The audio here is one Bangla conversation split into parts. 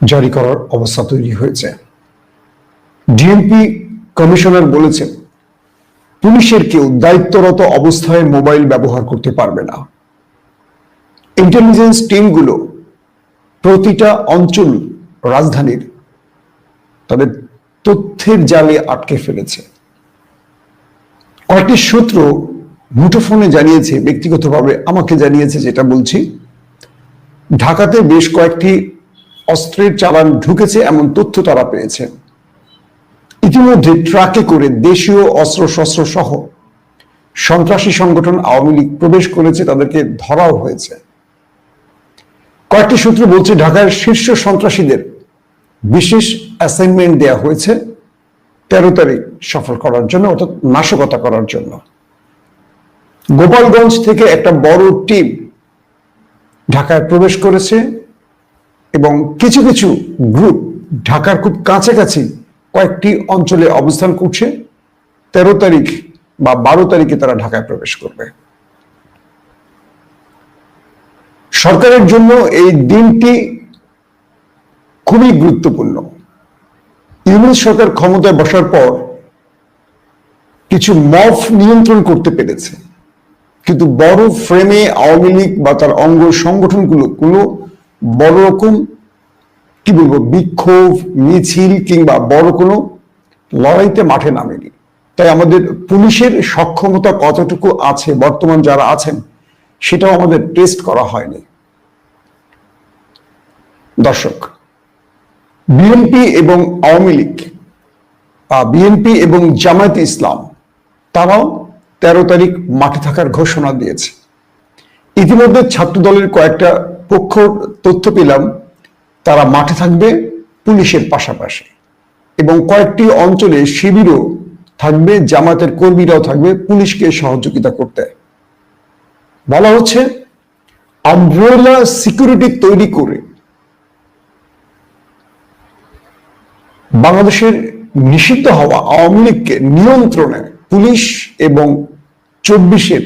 জারি করার অবস্থা তৈরি হয়েছে। ডিএমপি কমিশনার বলেছেন, পুলিশের কেউ দায়িত্বরত অবস্থায় মোবাইল ব্যবহার করতে পারবে না। ইন্টেলিজেন্স টিমগুলো প্রতিটা অঞ্চল রাজধানীর তাদের তথ্যের জালে আটকে ফেলেছে। কয়েকটি সূত্র মুঠোফোনে জানিয়েছে, ব্যক্তিগতভাবে আমাকে জানিয়েছে যেটা বলছি, ঢাকাতে বেশ কয়েকটি অস্ত্রের চালান ঢুকেছে, এমন তথ্য তারা পেয়েছে। ইতিমধ্যে ট্রাকে করে দেশীয় অস্ত্রশস্ত্র সহ সন্ত্রাসী সংগঠন আওয়ামী লীগ প্রবেশ করেছে, তাদেরকে ধরাও হয়েছে। কয়েকটি সূত্র বলছে, ঢাকার শীর্ষ সন্ত্রাসীদের বিশেষ অ্যাসাইনমেন্ট দেওয়া হয়েছে তেরো তারিখ সফল করার জন্য, অর্থাৎ নাশকতা করার জন্য। গোপালগঞ্জ থেকে একটা বড় টিম ঢাকায় প্রবেশ করেছে। এবং কিছু কিছু গ্রুপ ঢাকার খুব কাছাকাছি কয়েকটি অঞ্চলে অবস্থান করছে। তেরো তারিখ বা বারো তারিখে তারা ঢাকায় প্রবেশ করবে। সরকারের জন্য এই দিনটি খুবই গুরুত্বপূর্ণ। ইউনিট সরকার ক্ষমতায় বসার পর কিছু মফ নিয়ন্ত্রণ করতে পেরেছে। কিন্তু বড় ফ্রেমে আওয়ামী লীগ বা তার অঙ্গ সংগঠনগুলো, কোনো বড় রকম, কি বলব, বিক্ষোভ, মিছিল কিংবা বড় কোনো লড়াইতে মাঠে নামেনি। তাই আমাদের পুলিশের সক্ষমতা কতটুকু আছে, বর্তমান যারা আছেন, সেটাও আমাদের টেস্ট করা হয়নি। দর্শক, বিএনপি এবং আওয়ামী লীগ বিএনপি এবং জামায়াত ইসলাম, তারাও তেরো তারিখ মাঠে থাকার ঘোষণা দিয়েছে। ইতিমধ্যে ছাত্র দলের কয়েকটা পক্ষ তথ্য পেলাম, তারা মাঠে থাকবে পুলিশের পাশাপাশি। এবং কয়েকটি অঞ্চলে শিবিরও থাকবে জামাতের কর্মীরাও থাকবে পুলিশকে সহযোগিতা করতে। বলা হচ্ছে, আমব্রেলা সিকিউরিটি তৈরি করে বাংলাদেশের নিষিদ্ধ হওয়া আওয়ামী লীগকে নিয়ন্ত্রণে পুলিশ এবং চব্বিশের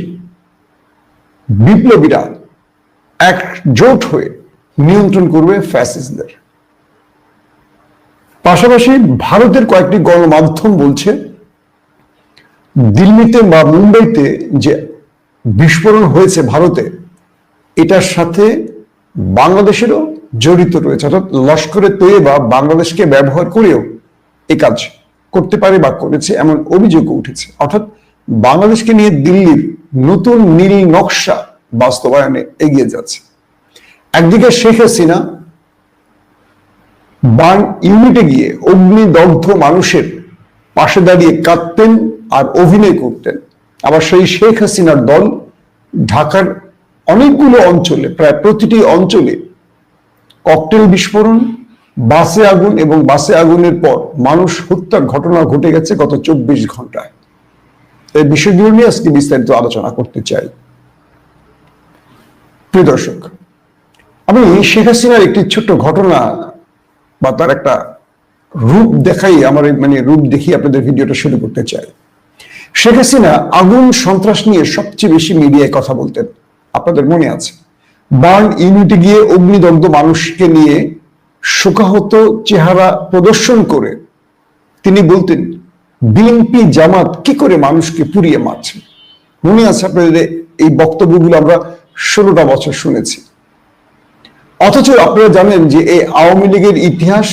বিপ্লবীরা একজোট হয়ে নিয়ন্ত্রণ করবে ফ্যাসিস্টদের পাশাপাশি ভারতের কয়েকটি গণমাধ্যম বলছে, দিল্লিতে বা মুম্বাইতে যে বিস্ফোরণ হয়েছে ভারতে, এটার সাথে বাংলাদেশেরও জড়িত রয়েছে। অর্থাৎ লস্করে তৈবা বাংলাদেশকে ব্যবহার করেও এ কাজ করতে পারে বা করেছে এমন অভিযোগ উঠেছে। অর্থাৎ বাংলাদেশকে নিয়ে দিল্লির নতুন নীল নকশা বাস্তবায়নে এগিয়ে যাচ্ছে। একদিকে শেখ হাসিনা বান ইউনিটে গিয়ে অগ্নিদগ্ধ মানুষের পাশে দাঁড়িয়ে কাঁদতেন আর অভিনয় করতেন। আবার সেই শেখ হাসিনার দল ঢাকার অনেকগুলো অঞ্চলে, প্রায় প্রতিটি অঞ্চলে ককটেল বিস্ফোরণ, বাসে আগুন এবং বাসে আগুনের পর মানুষ হত্যার ঘটনা ঘটে গেছে গত চব্বিশ ঘন্টায়। এই বিষয়গুলো নিয়ে আজকে বিস্তারিত আলোচনা করতে চাই। প্রিয় দর্শক, আমি শেখ হাসিনার একটি ছোট্ট ঘটনা বা তার একটা রূপ দেখাই, আমার মানে রূপ দেখিয়ে আপনাদের ভিডিওটা শুরু করতে চাই। শেখ হাসিনা আগুন সন্ত্রাস নিয়ে সবচেয়ে বেশি মিডিয়ায় কথা বলতেন, আপনাদের মনে আছে? বার্ন ইউনিটে গিয়ে অগ্নিদগ্ধ মানুষকে নিয়ে শোকাহত চেহারা প্রদর্শন করে তিনি বলতেন, বিএনপি জামাত কি করে মানুষকে পুড়িয়ে মারছে? মনে আছে আপনাদের এই বক্তব্যগুলো আমরা ষোলোটা বছর শুনেছি। অথচ আপনারা জানেন যে এই আওয়ামী লীগের ইতিহাস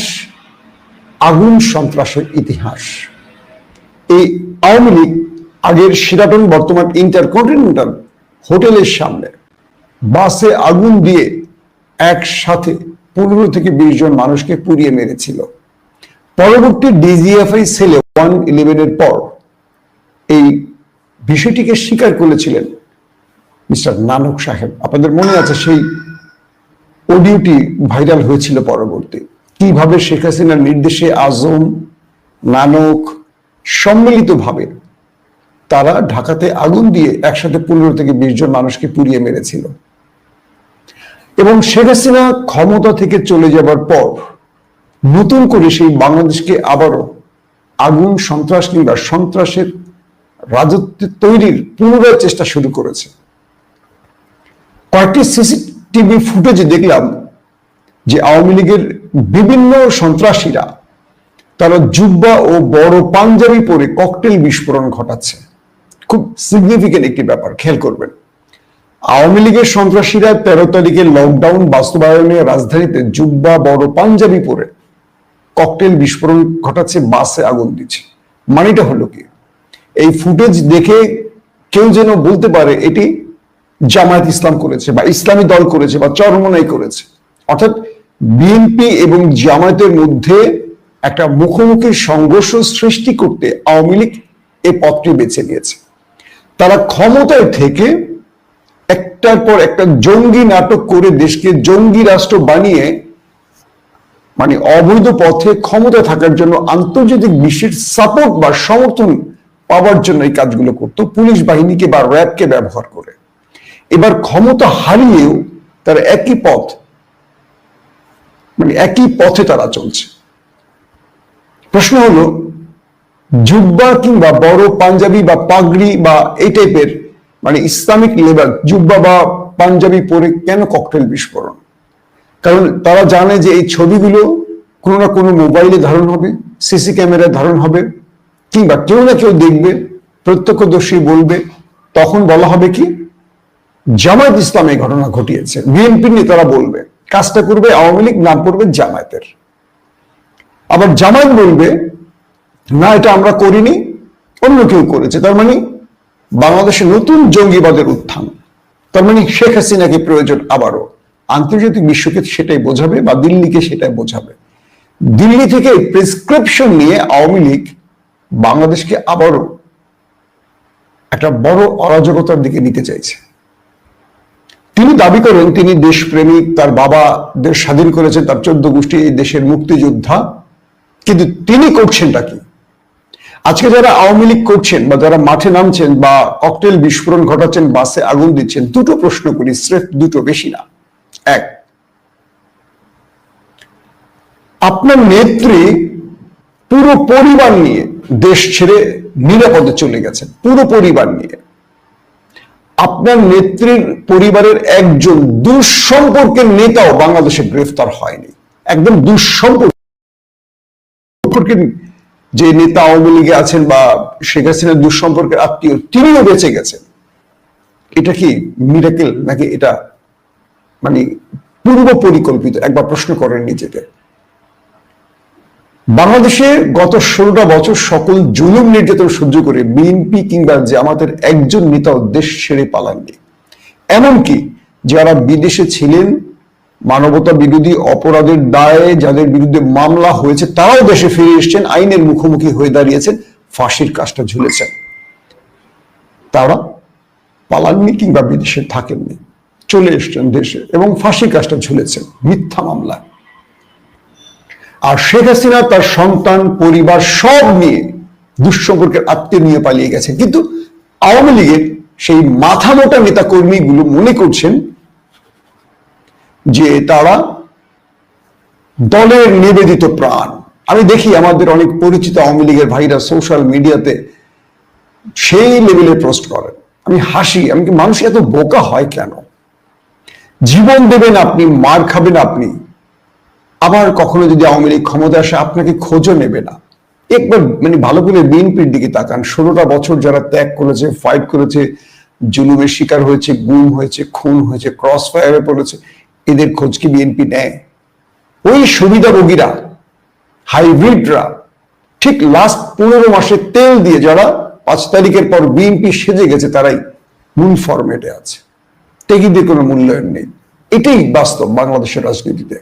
আগুন সন্ত্রাসের ইতিহাস। এই আওয়ামী লীগ আগের সিরাটন বর্তমান ইন্টারকন্টিনেন্টাল হোটেলের সামনে বাসে আগুন দিয়ে একসাথে পনেরো থেকে বিশ জন মানুষকে পুড়িয়ে মেরেছিল। পরবর্তী ডিজিএফআই সেলে ওয়ান ইলেভেনের পর এই বিষয়টিকে স্বীকার করেছিলেন মিস্টার নানক সাহেব, আপনাদের মনে আছে সেই অডিওটি ভাইরাল হয়েছিল পরবর্তী? কীভাবে শেখ হাসিনার নির্দেশে আজম, নানক সম্মিলিতভাবে তারা ঢাকাতে আগুন দিয়ে একসাথে পনেরো থেকে বিশ জন মানুষকে পুড়িয়ে মেরেছিল? এবং শেখ হাসিনা ক্ষমতা থেকে চলে যাবার পর নতুন করে সেই বাংলাদেশকে আবারও আগুন, সন্ত্রাস কিংবা সন্ত্রাসের রাজত্ব তৈরির পুনরায় চেষ্টা শুরু করেছে। কয়েকটি সিসিটিভি ফুটেজে দেখলাম যে আওয়ামী লীগের বিভিন্ন সন্ত্রাসীরা তারা জুব্বা ও বড় পাঞ্জাবি পরে ককটেল বিস্ফোরণ ঘটাচ্ছে। খুব সিগনিফিকেন্ট একটি ব্যাপার, খেয়াল করবেন। আওয়ামী লীগের সন্ত্রাসীরা তেরো তারিখে লকডাউন বাস্তবায়নে রাজধানীতে জুব্বা, বড় পাঞ্জাবি পরে ককটেল বিস্ফোরণ ঘটাচ্ছে, বাসে আগুন দিচ্ছে। মানিটা হলো কি? এই ফুটেজ দেখে কেউ যেন বলতে পারে এটি জামায়াত ইসলাম করেছে বা ইসলামী দল করেছে বা চরমনাই করেছে। অর্থাৎ বিএনপি এবং জামায়াতের মধ্যে একটা মুখোমুখি সংঘর্ষ সৃষ্টি করতে আওয়ামী লীগ এই পথটি বেছে নিয়েছে। তারা ক্ষমতায় থেকে একটার পর একটা জঙ্গি নাটক করে দেশকে জঙ্গি রাষ্ট্র বানিয়ে মানে অবৈধ পথে ক্ষমতা থাকার জন্য আন্তর্জাতিক বিশ্বের সাপোর্ট বা সমর্থন পাওয়ার জন্য এই কাজগুলো করত। পুলিশ বাহিনীকে বা র্যাবকে ব্যবহার করে। এবার ক্ষমতা হারিয়েও তারা একই পথ মানে একই পথে তারা চলছে। প্রশ্ন হলো, জুব্বা কিংবা বড় পাঞ্জাবি বা পাগড়ি বা এই টাইপের মানে ইসলামিক লেবার, জুব্বা বা পাঞ্জাবি পরে কেন ককটেল বিস্ফোরণ? কারণ তারা জানে যে এই ছবিগুলো কোনো না কোনো মোবাইলে ধারণ হবে সিসি ক্যামেরায় ধারণ হবে, কিংবা কেউ না কেউ দেখবে, প্রত্যক্ষদর্শী বলবে, তখন বলা হবে কি জামায়াত ইসলাম এই ঘটনা ঘটিয়েছে। বিএনপি নেতারা বলবে, কাজটা করবে আওয়ামী লীগ নাম করবে জামায়াতের। আবার জামায়াত বলবে, না, এটা আমরা করিনি, অন্য কেউ করেছে। তার মানে বাংলাদেশে নতুন জঙ্গিবাদের উত্থান। তার মানে শেখ হাসিনাকে প্রয়োজন আবারও। আন্তর্জাতিক বিশ্বকে সেটাই বোঝাবে বা দিল্লিকে সেটাই বোঝাবে। দিল্লি থেকে প্রেসক্রিপশন নিয়ে আওয়ামী লীগ বাংলাদেশকে আবারও একটা বড় অরাজকতার দিকে নিতে চাইছে। তিনি দাবি করেন, তিনি দেশপ্রেমিক তার বাবা দেশ স্বাধীন করেছেন, তার চোদ্দ গোষ্ঠী এই দেশের মুক্তিযোদ্ধা। কিন্তু তিনি করছেনটা কি? আজকে যারা আওয়ামী লীগ করছেন বা যারা মাঠে নামছেন বা ককটেল বিস্ফোরণ ঘটাচ্ছেন, বাসে আগুন দিচ্ছেন, দুটো প্রশ্ন করি, স্রেফ দুটো বেশি না। এক, আপনার নেত্রী পুরো পরিবার নিয়ে দেশ ছেড়ে নিরাপদে চলে গেছেন, পুরো পরিবার নিয়ে। আপনার নেত্রীর পরিবারের একজন দুঃসম্পর্কের নেতাও বাংলাদেশে গ্রেফতার হয়নি। একদম দুঃসম্পর্কের যে নেতা আওয়ামী লীগে আছেন বা শেখ হাসিনার দুঃসম্পর্কের আত্মীয়, তিনিও বেঁচে গেছেন। এটা কি মিরাকেল নাকি এটা মানে পূর্ব পরিকল্পিত একবার প্রশ্ন করেন নিজেকে। বাংলাদেশে গত ষোলোটা বছর সকল জুলুম নির্যাতন সহ্য করে বিএনপি কিংবা জামাতের একজন নেতাও দেশ ছেড়ে পালাননি এমনকি যারা বিদেশে ছিলেন, মানবতা বিরোধী অপরাধের দায়ে যাদের বিরুদ্ধে মামলা হয়েছে, তারাও দেশে ফিরে এসছেন, আইনের মুখোমুখি হয়ে দাঁড়িয়েছেন, ফাঁসির কাজটা ঝুলেছেন। তারা পালাননি কিংবা বিদেশে থাকেননি চলে এসছেন দেশে এবং ফাঁসির কাজটা ঝুলেছেন, মিথ্যা মামলায়। আর শেখ হাসিনা তার সন্তান, পরিবার সব নিয়ে দুঃসম্পর্কের আত্মীয় নিয়ে পালিয়ে গেছে। কিন্তু আওয়ামী লীগের সেই মাথা মোটা নেতা কর্মীগুলো মনে করছেন যে তারা দলের নিবেদিত প্রাণ। আমি দেখি আমাদের অনেক পরিচিত আওয়ামী লীগের ভাইরা সোশ্যাল মিডিয়াতে সেই লেভেলে পোস্ট করেন। আমি হাসি, আমি কি মানুষ এত বোকা হয় কেন? জীবন দেবেন আপনি, মার খাবেন আপনি আবার কখনো যদি আওয়ামী লীগ ক্ষমতা আসে, আপনাকে খোঁজও নেবে না। একবার মানে ভালো করে বিএনপির দিকে তাকান। ষোলোটা বছর যারা ত্যাগ করেছে ফাইট করেছে, জুলুমের শিকার হয়েছে, গুম হয়েছে, খুন হয়েছে ক্রস ফায়ারে পড়েছে, এদের খোঁজ কি বিএনপি নেয়? ওই সুবিধাভোগীরা হাইব্রিডরা ঠিক লাস্ট পনেরো মাসে তেল দিয়ে যারা পাঁচ তারিখের পর বিএনপি সেজে গেছে, তারাই মূল ফরম্যাটে আছে। টেকিদের কোনো মূল্যায়ন নেই। এটাই বাস্তব বাংলাদেশের রাজনীতিতে।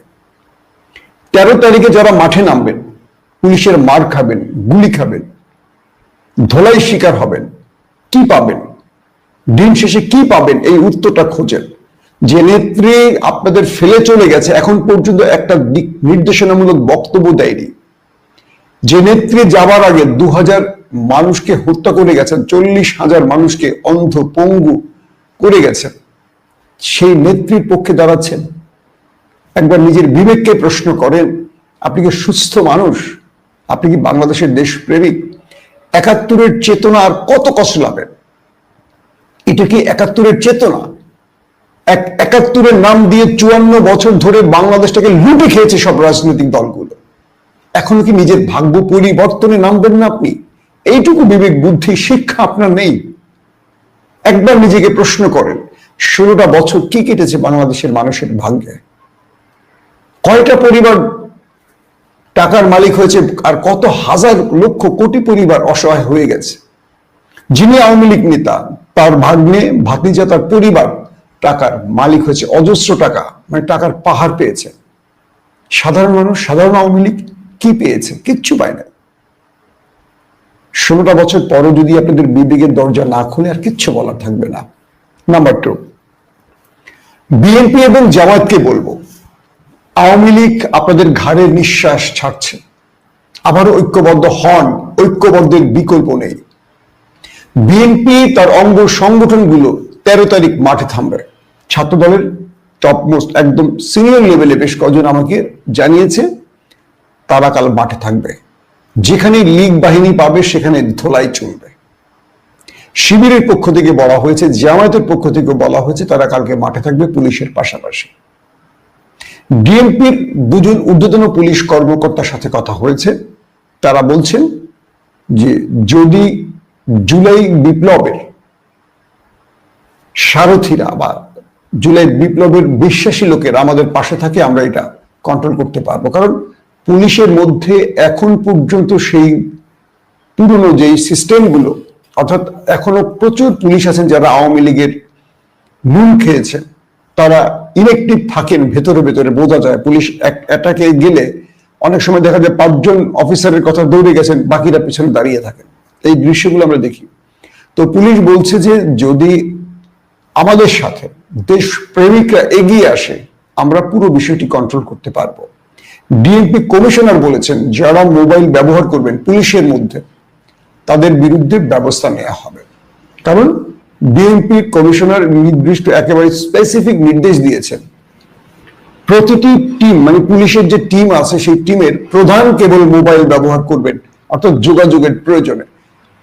তেরো তারিখে যারা মাঠে নামবেন, পুলিশের মার খাবেন, গুলি খাবেন, ধোলাই শিকার হবেন, কি পাবেন? দিন শেষে কি পাবেন? এই উত্তরটা খোঁজেন। যে নেত্রী আপনাদের ফেলে চলে গেছে, এখন পর্যন্ত একটা দিক নির্দেশনামূলক বক্তব্য দেয়নি। যে নেত্রী যাবার আগে দু হাজার মানুষকে হত্যা করে গেছেন, চল্লিশ হাজার মানুষকে অন্ধ পঙ্গু করে গেছেন, সেই নেত্রীর পক্ষে দাঁড়াচ্ছেন একবার নিজের বিবেককে প্রশ্ন করেন, আপনি কি সুস্থ মানুষ? আপনি কি বাংলাদেশের দেশপ্রেমিক? একাত্তরের চেতনা আর কত কষ্ট লাভেন এটা কি একাত্তরের চেতনা? এক, একাত্তরের নাম দিয়ে চুয়ান্ন বছর ধরে বাংলাদেশটাকে লুটে খেয়েছে সব রাজনৈতিক দলগুলো। এখন কি নিজের ভাগ্য পরিবর্তনে নামবেন না আপনি? এইটুকু বিবেক, বুদ্ধি, শিক্ষা আপনার নেই। একবার নিজেকে প্রশ্ন করেন, ষোলোটা বছর কি কেটেছে বাংলাদেশের মানুষের ভাগ্যে? কয়টা পরিবার টাকার মালিক হয়েছে আর কত হাজার লক্ষ কোটি পরিবার অসহায় হয়ে গেছে? যিনি আওয়ামী লীগ নেতা, তার ভাগ্নে, ভাতিজা, তার পরিবার টাকার মালিক হয়েছে, অজস্র টাকা মানে টাকার পাহাড় পেয়েছে। সাধারণ মানুষ, সাধারণ আওয়ামী লীগ কি পেয়েছে? কিচ্ছু পায় না। ষোলোটা বছর পরও যদি আপনাদের বিবেকের দরজা না খুলে, আর কিচ্ছু বলার থাকবে না। নাম্বার টু বিএনপি এবং জামায়াতকে বলব আওয়ামী লীগ আপনাদের ঘাড়ে নিঃশ্বাস ছাড়ছে। আবারও ঐক্যবদ্ধ হন, ঐক্যবদ্ধের বিকল্প নেই। বিএনপি তার অঙ্গ সংগঠনগুলো তেরো তারিখ মাঠে থামবে। ছাত্র দলের টপ মোস্ট একদম সিনিয়র লেভেলে বেশ কজন আমাকে জানিয়েছে, তারা কাল মাঠে থাকবে। যেখানে লীগ বাহিনী পাবে, সেখানে ধোলাই চলবে। শিবিরের পক্ষ থেকে বলা হয়েছে, জামায়াতের পক্ষ থেকে বলা হয়েছে, তারা কালকে মাঠে থাকবে পুলিশের পাশাপাশি। ডিএমপির দুজন ঊর্ধ্বতন পুলিশ কর্মকর্তার সাথে কথা হয়েছে। তারা বলছেন যে যদি জুলাই বিপ্লবের সারথীরা বা জুলাই বিপ্লবের বিশ্বাসী লোকের আমাদের পাশে থাকে, আমরা এটা কন্ট্রোল করতে পারব। কারণ পুলিশের মধ্যে এখন পর্যন্ত সেই পুরনো যেই সিস্টেমগুলো অর্থাৎ এখনও প্রচুর পুলিশ আছেন যারা আওয়ামী লীগের নুন খেয়েছেন। তারা ইলেকটিভ থাকেন, ভেতরে ভেতরে বোঝা যায়। পুলিশ অ্যাটাকে গেলে অনেক সময় দেখা যায় পাঁচজন অফিসারের কথা দৌড়ে গেছেন, বাকিরা পিছনে দাঁড়িয়ে থাকেন। এই দৃশ্যগুলো আমরা দেখি। তো পুলিশ বলছে যে, যদি আমাদের সাথে দেশ প্রেমিকরা এগিয়ে আসে, আমরা পুরো বিষয়টি কন্ট্রোল করতে পারব। ডিএমপি কমিশনার বলেছেন, যারা মোবাইল ব্যবহার করবেন, পুলিশের মধ্যে তাদের বিরুদ্ধে ব্যবস্থা নেওয়া হবে। কারণ বিএনপি কমিশনার নির্দিষ্ট একেবারে স্পেসিফিক নির্দেশ দিয়েছেন। প্রতিটি টিম মানে পুলিশের যে টিম আছে, সেই টিমের প্রধান কেবল মোবাইল ব্যবহার করবেন, অর্থাৎ যোগাযোগের প্রয়োজনে।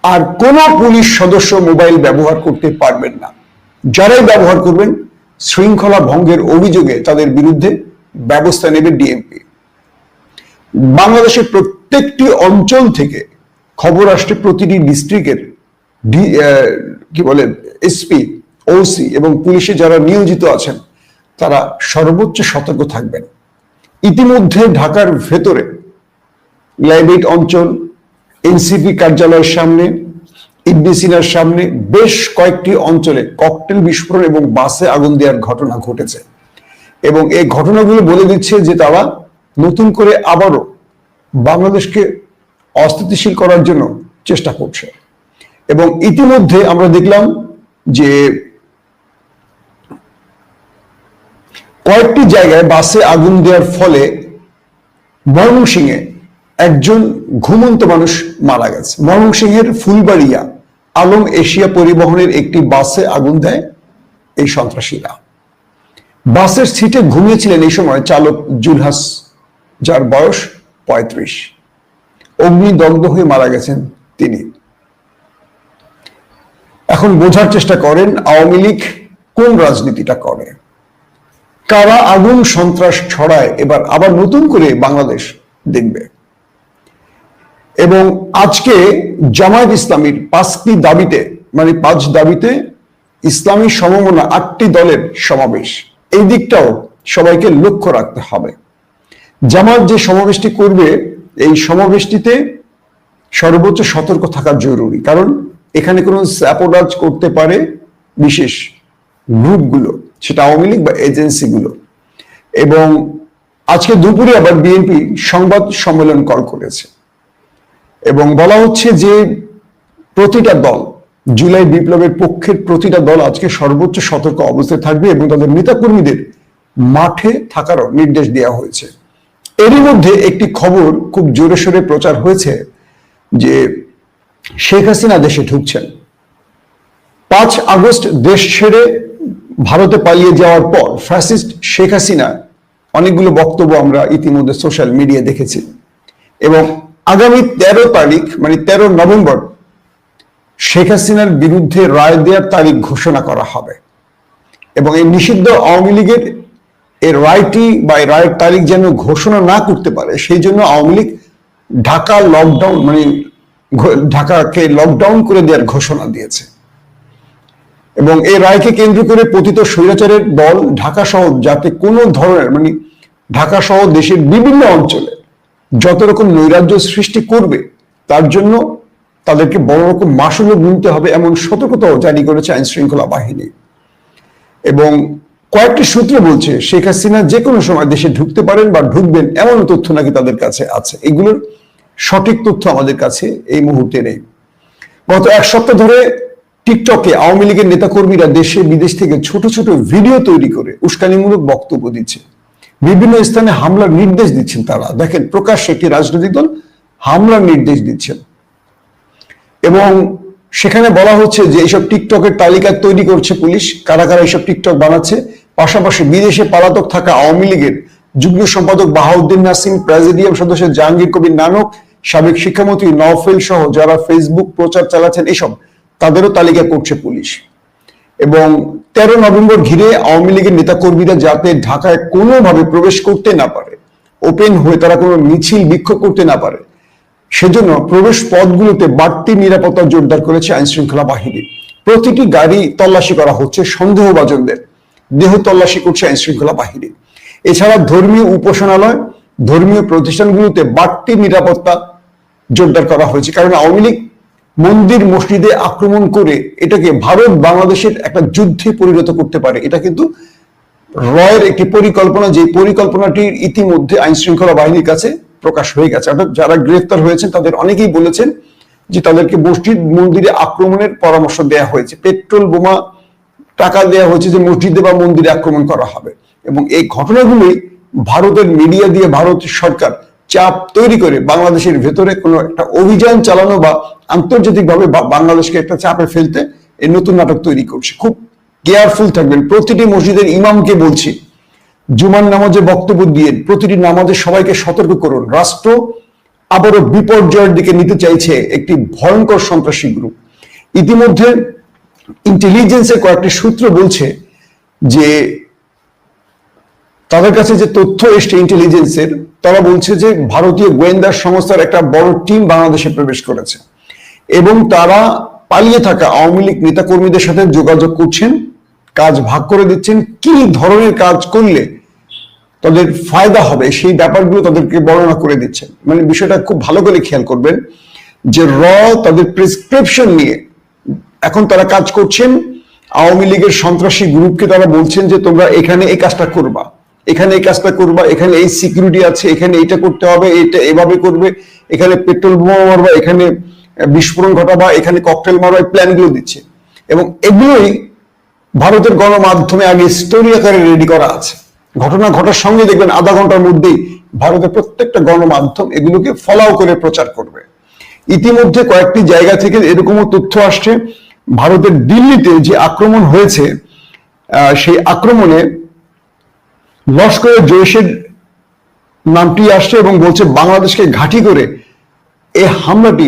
আর কোনো পুলিশ সদস্য মোবাইল ব্যবহার করতে পারবেন না। যারাই ব্যবহার করবেন, শৃঙ্খলা ভঙ্গের অভিযোগে তাদের বিরুদ্ধে ব্যবস্থা নেবে ডিএমপি বাংলাদেশের প্রত্যেকটি অঞ্চল থেকে খবর আসছে প্রতিটি ডিস্ট্রিক্টের কি বলে, এসপি, ওসি এবং পুলিশে যারা নিয়োজিত আছেন, তারা সর্বোচ্চ সতর্ক থাকবেন। ইতিমধ্যে ঢাকার ভেতরে লাইব্রেরি অঞ্চল, এনসিপি কার্যালয়ের সামনে ইবনিসিনার সামনে বেশ কয়েকটি অঞ্চলে ককটেল বিস্ফোরণ এবং বাসে আগুন দেওয়ার ঘটনা ঘটেছে। এবং এই ঘটনাগুলো বলে দিচ্ছে যে তারা নতুন করে আবারও বাংলাদেশকে অস্থিতিশীল করার জন্য চেষ্টা করছে। এবং ইতিমধ্যে আমরা দেখলাম যে কয়েকটি জায়গায় বাসে আগুন দেওয়ার ফলে ময়মনসিংহে একজন ঘুমন্ত মানুষ মারা গেছে। ময়মনসিংহের ফুলবাড়িয়া আলম এশিয়া পরিবহনের একটি বাসে আগুন দেয় এই সন্ত্রাসীরা। বাসের সিটে ঘুমিয়েছিলেন এই সময় চালক জুলহাস, যার বয়স পঁয়ত্রিশ। অগ্নিদগ্ধ হয়ে মারা গেছেন তিনি। এখন বোঝার চেষ্টা করেন আওয়ামী লীগ কোন রাজনীতিটা করে। কারা আগুন, সন্ত্রাস ছড়ায়, এবার আবার নতুন করে বাংলাদেশ দেখবে। এবং আজকে জামায়াত ইসলামীর পাঁচটি দাবিতে মানে পাঁচ দাবিতে ইসলামী সমমনা আটটি দলের সমাবেশ। এই দিকটাও সবাইকে লক্ষ্য রাখতে হবে। জামাত যে সমাবেশটি করবে, এই সমাবেশটিতে সর্বোচ্চ সতর্ক থাকা জরুরি। কারণ এখানে কোনো স্যাপোডাজ করতে পারে বিশেষ গ্রুপগুলো, সেটা আওয়ামী লীগ বা এজেন্সিগুলো। এবং আজকে দুপুরে আবার বিএনপি সংবাদ সম্মেলন কল করেছে। এবং বলা হচ্ছে যে প্রতিটা দল, জুলাই বিপ্লবের পক্ষের প্রতিটা দল আজকে সর্বোচ্চ সতর্ক অবস্থায় থাকবে এবং তাদের নেতাকর্মীদের মাঠে থাকারও নির্দেশ দেওয়া হয়েছে। এরই মধ্যে একটি খবর খুব জোরে সোরে প্রচার হয়েছে যে শেখ হাসিনা দেশে ঢুকছেন। পাঁচ আগস্ট দেশ ছেড়ে ভারতে পালিয়ে যাওয়ার পর ফ্যাসিস্ট শেখ হাসিনা, অনেকগুলো বক্তব্য আমরা ইতিমধ্যে সোশ্যাল মিডিয়া দেখেছি। এবং আগামী তেরো তারিখ মানে তেরো নভেম্বর, শেখ হাসিনার বিরুদ্ধে রায় দেওয়ার তারিখ ঘোষণা করা হবে। এবং এই নিষিদ্ধ আওয়ামী লীগের এর রায়টি বা রায়ের তারিখ যেন ঘোষণা না করতে পারে, সেই জন্য আওয়ামী লীগ ঢাকা লকডাউন মানে ঢাকাকে লকডাউন করে দেওয়ার ঘোষণা দিয়েছে। এবং এই রায়কে কেন্দ্র করে পতিত স্বৈরাচারের দল ঢাকা সহ যাতে কোনো ধরনের মানে ঢাকা সহ দেশের বিভিন্ন অঞ্চলে যত রকম নৈরাজ্য সৃষ্টি করবে, তার জন্য তাদেরকে বড় রকম মাসুলও গুনতে হবে এমন সতর্কতাও জারি করেছে আইন শৃঙ্খলা বাহিনী। এবং কয়েকটি সূত্র বলছে, শেখ হাসিনা যে কোনো সময় দেশে ঢুকতে পারেন বা ঢুকবেন এমন তথ্য নাকি তাদের কাছে আছে। এগুলোর সঠিক তথ্য আমাদের কাছে এই মুহূর্তে নেই। গত এক সপ্তাহ ধরে টিকটকে আওয়ামী লীগের নেতাকর্মীরা দেশে বিদেশ থেকে ছোট ছোট ভিডিও তৈরি করে উস্কানিমূলক বক্তব্য দিচ্ছে। বিভিন্ন স্থানে হামলার নির্দেশ দিচ্ছেন তারা। দেখেন, প্রকাশ্যে একটি রাজনৈতিক দল হামলার নির্দেশ দিচ্ছেন এবং সেখানে বলা হচ্ছে যে এইসব টিকটকের তালিকা তৈরি করছে পুলিশ, কারা কারা এইসব টিকটক বানাচ্ছে। পাশাপাশি বিদেশে পলাতক থাকা আওয়ামী লীগের যুগ্ম সম্পাদক বাহাউদ্দিন নাসিম, প্রেসিডিয়াম সদস্য জাহাঙ্গীর কবির নানক সাবেক শিক্ষামন্ত্রী নওফেল সহ যারা ফেসবুক প্রচার চালাচ্ছেন এসব, তাদেরও তালিকা করছে পুলিশ। এবং তেরো নভেম্বর ঘিরে আওয়ামী লীগের নেতাকর্মীরা যাতে ঢাকায় কোনোভাবে প্রবেশ করতে না পারে, ওপেন হয়ে তারা কোনো মিছিল, বিক্ষোভ করতে না পারে, সেজন্য প্রবেশ পথগুলোতে বাড়তি নিরাপত্তা জোরদার করেছে আইন শৃঙ্খলা বাহিনী। প্রতিটি গাড়ি তল্লাশি করা হচ্ছে সন্দেহভাজনদের। দেহ তল্লাশি করছে আইন শৃঙ্খলা বাহিনী। এছাড়া ধর্মীয় উপাসনালয়, ধর্মীয় প্রতিষ্ঠানগুলোতে বাড়তি নিরাপত্তা জোরদার করা হয়েছে। কারণ আওয়ামী লীগ মন্দির মসজিদে আক্রমণ করে এটাকে ভারত বাংলাদেশের একটা যুদ্ধে পরিণত করতে পারে। এটা কিন্তু রয়ের একটি পরিকল্পনা, যে পরিকল্পনাটির ইতিমধ্যে আইন শৃঙ্খলা বাহিনীর কাছে প্রকাশ হয়ে গেছে। অর্থাৎ যারা গ্রেফতার হয়েছেন, তাদের অনেকেই বলেছেন যে তাদেরকে মসজিদ, মন্দিরে আক্রমণের পরামর্শ দেওয়া হয়েছে। পেট্রোল বোমা টাকা দেওয়া হয়েছে যে মসজিদে বা মন্দিরে আক্রমণ করা হবে। এবং এই ঘটনাগুলোই ভারতের মিডিয়া দিয়ে, ভারত সরকার চাপ তৈরি করে বাংলাদেশের ভেতরে কোনো একটা অভিযান চালানো বা আন্তর্জাতিকভাবে বাংলাদেশকে একটা চাপে ফেলতে এই নতুন নাটক তৈরি করছে। খুব কেয়ারফুল থাকবেন। প্রতিটি মসজিদের ইমামকে বলছি, জুমার নামাজে বক্তব্য দিয়ে প্রতিটি নামাজে সবাইকে সতর্ক করুন। রাষ্ট্র আবারও বিপর্যয়ের দিকে নিতে চাইছে একটি ভয়ঙ্কর সন্ত্রাসী গ্রুপ ইতিমধ্যে ইন্টেলিজেন্সের কয়েকটি সূত্র বলছে যে, তাদের কাছে যে তথ্য এসছে ইন্টেলিজেন্সের তারা বলছে যে ভারতীয় গোয়েন্দা সংস্থার একটা বড় টিম বাংলাদেশে প্রবেশ করেছে। এবং তারা পালিয়ে থাকা আওয়ামী লীগ নেতাকর্মীদের সাথে যোগাযোগ করছেন, কাজ ভাগ করে দিচ্ছেন, কি ধরনের কাজ করলে তাদের ফায়দা হবে সেই ব্যাপারগুলো তাদেরকে বর্ণনা করে দিচ্ছেন। মানে বিষয়টা খুব ভালো করে খেয়াল করবেন যে র তাদের প্রেসক্রিপশন নিয়ে এখন তারা কাজ করছেন। আওয়ামী লীগের সন্ত্রাসী গ্রুপকে তারা বলছেন যে তোমরা এখানে এই কাজটা করবা। এখানে এই কাজটা করবা, এখানে এই সিকিউরিটি আছে, এখানে এইটা করতে হবে এটা এভাবে করবে, এখানে পেট্রোল বোমা মারবা, এখানে বিস্ফোরণ ঘটাবা, এখানে ককটেল মারবা, এই প্ল্যানগুলো দিচ্ছে। এবং এগুলোই ভারতের গণমাধ্যমে আগে স্টোরি আকারে রেডি করা আছে। ঘটনা ঘটার সঙ্গে দেখবেন আধা ঘণ্টার মধ্যেই ভারতের প্রত্যেকটা গণমাধ্যম এগুলোকে ফলাও করে প্রচার করবে। ইতিমধ্যে কয়েকটি জায়গা থেকে এরকমও তথ্য আসছে, ভারতের দিল্লিতে যে আক্রমণ হয়েছে সেই আক্রমণে লস্করের জৈশের নামটি আসছে এবং বলছে বাংলাদেশকে ঘাঁটি করে এই হামলাটি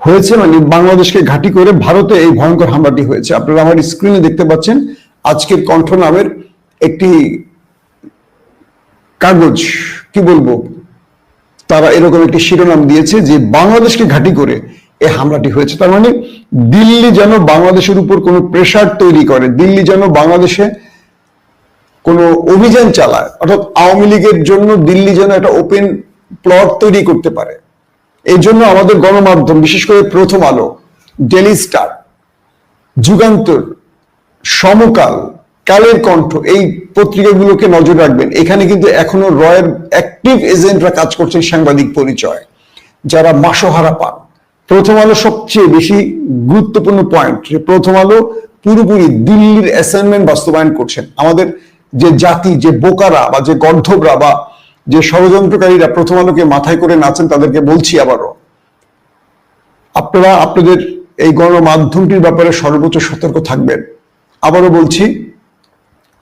হয়েছে মানে বাংলাদেশকে ঘাঁটি করে ভারতে এই ভয়ঙ্কর হামলাটি হয়েছে। আপনারা আমার স্ক্রিনে দেখতে পাচ্ছেন, আজকের কণ্ঠ নামের একটি কাগজ, কি বলব? তারা এরকম একটি শিরোনাম দিয়েছে যে বাংলাদেশকে ঘাঁটি করে এই হামলাটি হয়েছে। তার মানে দিল্লি যেন বাংলাদেশের উপর কোনো প্রেসার তৈরি করে, দিল্লি যেন বাংলাদেশে কোনো অভিযান চালায়, অর্থাৎ আওয়ামী লীগের জন্য দিল্লি যেন একটা ওপেন প্লট তৈরি করতে পারে। এই জন্য আমাদের গণমাধ্যম, বিশেষ করে প্রথম আলো ডেলি স্টার যুগান্তর, সমকাল, কালের কণ্ঠ, এই পত্রিকাগুলোকে নজর রাখবেন। এখানে কিন্তু এখনও রয়ের অ্যাক্টিভ এজেন্টরা কাজ করছেন সাংবাদিক পরিচয়, যারা মাসোহারা পান। প্রথম আলো সবচেয়ে বেশি গুরুত্বপূর্ণ পয়েন্ট প্রথম আলো পুরোপুরি দিল্লির অ্যাসাইনমেন্ট বাস্তবায়ন করছেন। আমাদের যে জাতি, যে বোকারা বা যে গর্ধবরা বা যে ষড়যন্ত্রকারীরা প্রথম আলোকে মাথায় করে নাচেন, তাদেরকে বলছি আবারও। আপনারা আপনাদের এই গণমাধ্যমটির ব্যাপারে সর্বোচ্চ সতর্ক থাকবেন। আবারও বলছি,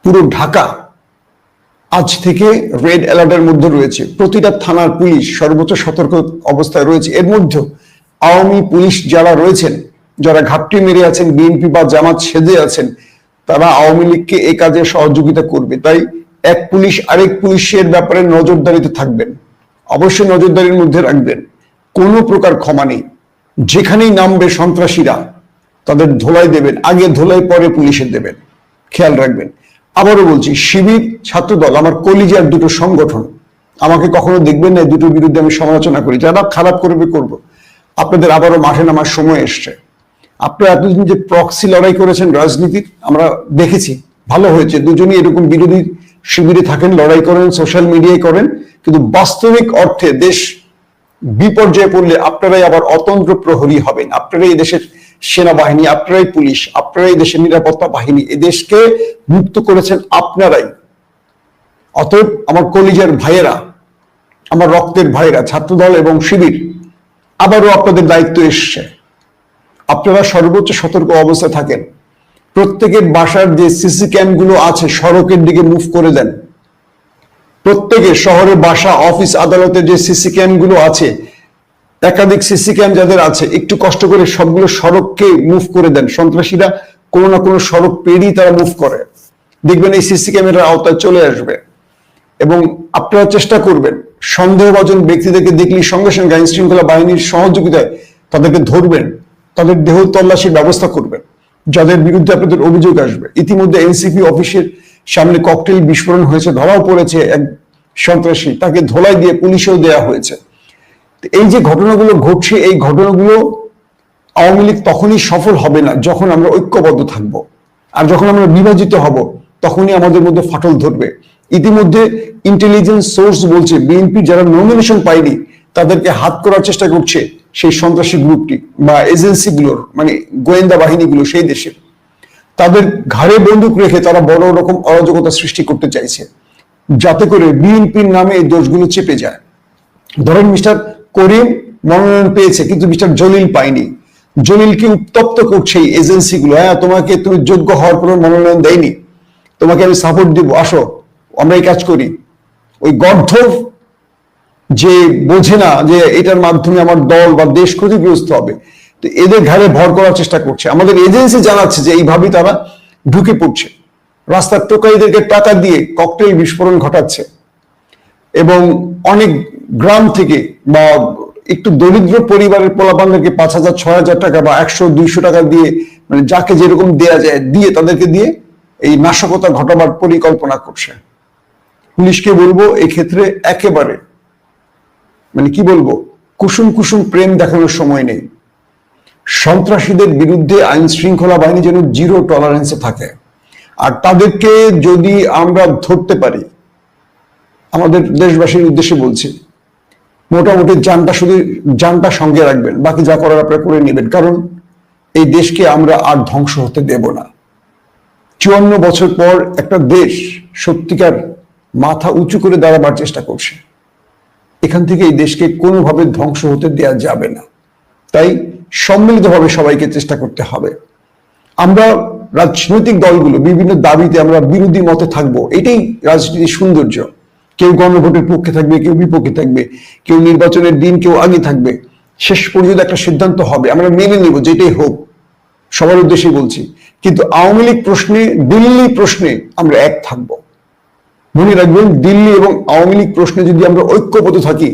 পুরো ঢাকা আজ থেকে রেড অ্যালার্টের মধ্যে রয়েছে। প্রতিটা থানার পুলিশ সর্বোচ্চ সতর্ক অবস্থায় রয়েছে। এর মধ্যে আওয়ামী পুলিশ যারা রয়েছেন, যারা ঘাপটি মেরে আছেন, বিএনপি বা জামাত সেজে আছেন তারা আওয়ামী লীগকে এই কাজে সহযোগিতা করবে। তাই এক পুলিশ আরেক পুলিশের ব্যাপারে নজরদারিতে থাকবেন। অবশ্যই নজরদারির মধ্যে রাখবেন। কোনো প্রকার ক্ষমা নেই। যেখানেই নামবে সন্ত্রাসীরা, তাদের ধোলাই দেবেন। আগে ধোলাই, পরে পুলিশের দেবেন। খেয়াল রাখবেন। আবারও বলছি, শিবির, ছাত্রদল, আমার কলিজার দুটো সংগঠন, আমাকে কখনো দেখবেন না দুটোর বিরুদ্ধে আমি সমালোচনা করি। যারা খারাপ করবে, করব। আপনাদের আবারও মাঠে নামার সময় এসছে। আপনারা এতদিন যে প্রক্সি লড়াই করেছেন রাজনীতির, আমরা দেখেছি, ভালো হয়েছে। দুজনই এরকম বিরোধী শিবিরে থাকেন, লড়াই করেন সোশ্যাল মিডিয়ায় করেন। কিন্তু বাস্তবিক অর্থে দেশ বিপর্যয়ে পড়লে আপনারাই আবার অতন্ত্র প্রহরী হবেন। আপনারাই দেশের সেনাবাহিনী, আপনারাই পুলিশ, আপনারাই দেশের নিরাপত্তা বাহিনী। এ দেশকে মুক্ত করেছেন আপনারাই। অতএব আমার কলিজার ভাইয়েরা, আমার রক্তের ভাইয়েরা, ছাত্রদল এবং শিবির, আবারও আপনাদের দায়িত্ব এসছে। আপনারা সর্বোচ্চ সতর্ক অবস্থায় থাকেন। প্রত্যেকের বাসার যে সিসি ক্যামগুলো আছে, সড়কের দিকে মুভ করে দেন। প্রত্যেকের শহরে বাসা, অফিস, আদালতে যে সিসি ক্যামগুলো আছে, একাধিক সিসি ক্যাম যাদের আছে, একটু কষ্ট করে সবগুলো সড়ককে মুভ করে দেন। সন্ত্রাসীরা কোনো না কোনো সড়ক পেরিয়ে তারা মুভ করে। দেখবেন এই সিসি ক্যামেরার আওতায় চলে আসবে। এবং আপনারা চেষ্টা করবেন, সন্দেহভাজন ব্যক্তিদেরকে দেখলে সঙ্গে সঙ্গে আইন শৃঙ্খলা বাহিনীর সহযোগিতায় তাদেরকে ধরবেন। তাদের দেহ তল্লাশির ব্যবস্থা করবেন, যাদের বিরুদ্ধে আপনাদের অভিযোগ আসবে। ইতিমধ্যে এনসিপি অফিসের সামনে ককটেল বিস্ফোরণ হয়েছে, ধরাও পড়েছে এক সন্ত্রাসী, তাকে ধোলাই দিয়ে পুলিশেও দেয়া হয়েছে। এই যে ঘটনাগুলো ঘটছে, এই ঘটনাগুলো আওয়ামী লীগ তখনই সফল হবে না যখন আমরা ঐক্যবদ্ধ থাকব। আর যখন আমরা বিভাজিত হব, তখনই আমাদের মধ্যে ফাটল ধরবে। ইতিমধ্যে ইন্টেলিজেন্স সোর্স বলছে, বিএনপি যারা নমিনেশন পায়নি, তাদেরকে হাত করার চেষ্টা করছে। সেই সন্ত্রাসী গ্রুপটি বা এজেন্সিগুলোর মানে গোয়েন্দা বাহিনীগুলো সেই দেশে, তাদের ঘাড়ে বন্দুক রেখে তারা বড় রকম অরাজকতা সৃষ্টি করতে চাইছে, যাতে করে বিএনপির নামে এই দোষগুলো চেপে যায়। ধরেন মিস্টার করিম মনোনয়ন পেয়েছে, কিন্তু মিস্টার জলিল পায়নি। জলিলকে উত্তপ্ত করছে এই এজেন্সিগুলো হ্যাঁ তোমাকে তুমি যোগ্য হওয়ার পর মনোনয়ন দেয়নি। তোমাকে আমি সাপোর্ট দিব। আসো, আমরা এই কাজ করি। ওই গর্ধব যে বোঝে না যে এটার মাধ্যমে আমার দল বা দেশ ক্ষতিগ্রস্ত হবে, তো এদের ঘাড়ে ভর করার চেষ্টা করছে। আমাদের এজেন্সি জানাচ্ছে যে এইভাবেই তারা ঢুকে পড়ছে। রাস্তার টোকাইদেরকে টাকা দিয়ে ককটেল বিস্ফোরণ ঘটাচ্ছে এবং অনেক গ্রাম থেকে বা একটু দরিদ্র পরিবারের পোলাপানদেরকে পাঁচ হাজার, ছয় হাজার টাকা বা একশো, দুইশো টাকা দিয়ে মানে যাকে যেরকম দেয়া যায়, দিয়ে তাদেরকে দিয়ে এই নাশকতা ঘটাবার পরিকল্পনা করছে। পুলিশকে বলব, এক্ষেত্রে একেবারে মানে কি বলব? কুসুম কুসুম প্রেম দেখানোর সময় নেই। সন্ত্রাসীদের বিরুদ্ধে আইন শৃঙ্খলা বাহিনী যেন জিরো টলারেন্সে থাকে। আর তাদেরকে যদি আমরা ধরতে পারি, আমাদের দেশবাসীর উদ্দেশ্যে বলছি, মোটামুটি যানটা শুধু যানটা সঙ্গে রাখবেন, বাকি যা করার আপনারা করে নেবেন। কারণ এই দেশকে আমরা আর ধ্বংস হতে দেব না। চুয়ান্ন বছর পর একটা দেশ সত্যিকার মাথা উঁচু করে দাঁড়াবার চেষ্টা করছে। এখান থেকে এই দেশকে কোনোভাবে ধ্বংস হতে দেয়া যাবে না। তাই সম্মিলিতভাবে সবাইকে চেষ্টা করতে হবে। আমরা রাজনৈতিক দলগুলো, বিভিন্ন দাবিতে আমরা বিরোধী মতে থাকব, এটাই রাজনীতির সৌন্দর্য। কেউ গণভোটের পক্ষে থাকবে, কেউ বিপক্ষে থাকবে, কেউ নির্বাচনের দিন, কেউ আগে থাকবে। শেষ পর্যন্ত একটা সিদ্ধান্ত হবে, আমরা মেনে নিব, যেটাই হোক। সবার উদ্দেশ্যে বলছি। কিন্তু আওয়ামী লীগ প্রশ্নে দিল্লি প্রশ্নে আমরা এক থাকব। মনে রাখবেন দিল্লি এবং আওয়ামী লীগ প্রশ্নে যদি আমরা ঐক্যবদ্ধ থাকি